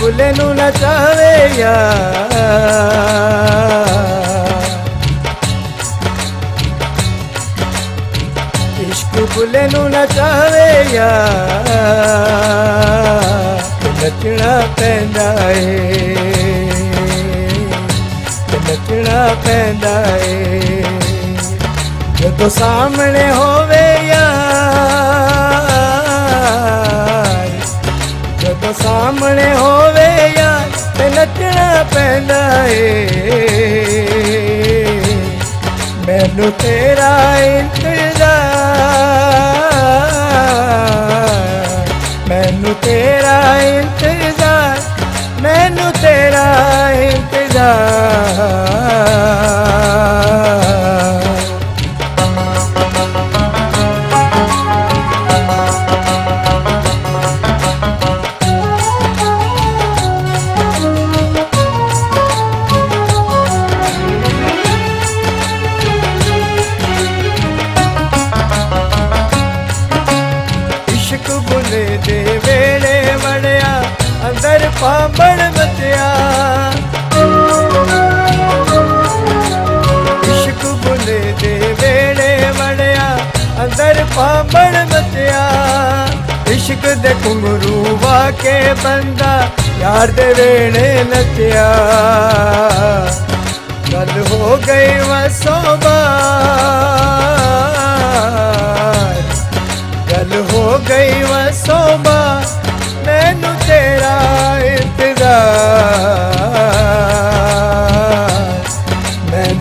ਬੁੱਲੇ ਨੂੰ ਨਚਾਵੇ ਯਾਰ। ਇਸ਼ਕ ਬੁੱਲੇ ਨੂੰ ਨਚਾਵੇ ਯਾਰ। ਤੇ ਨੱਚਣਾ ਪੈਂਦਾ ਏ। ਨੱਚਣਾ ਪੈਂਦਾ ਏ। ਜਦੋਂ ਸਾਹਮਣੇ ਹੋਵੇ ਨੱਚਣਾ ਮੈਨੂੰ ਤੇਰਾ ਇੰਤਜ਼ਾਰ ਅੰਦਰ ਪਾਪਣ ਇਸ਼ਕ ਬੁਲੇ ਦੇ ਵੇੜੇ ਵੜਿਆ, ਅੰਦਰ ਪਾਪਣ ਬਚਿਆ ਇਸ਼ਕ ਦੇ ਘੁੰਗਰੂ ਵਾ ਕੇ ਬੰਦਾ, ਯਾਰ ਦੇ ਵੇਲੇ ਨੱਚਿਆ। ਗੱਲ ਹੋ ਗਈ ਵਸੋਂ ਬਾਰ ਗੱਲ ਹੋ ਗਈ ਵਸੋਬਾ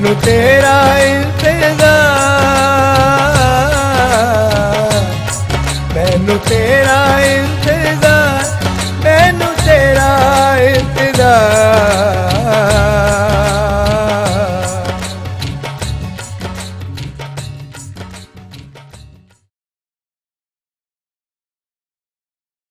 ਮੈਨੂੰ ਤੇਰਾ ਇੰਤਜ਼ਾਰ। ਮੈਨੂੰ ਤੇਰਾ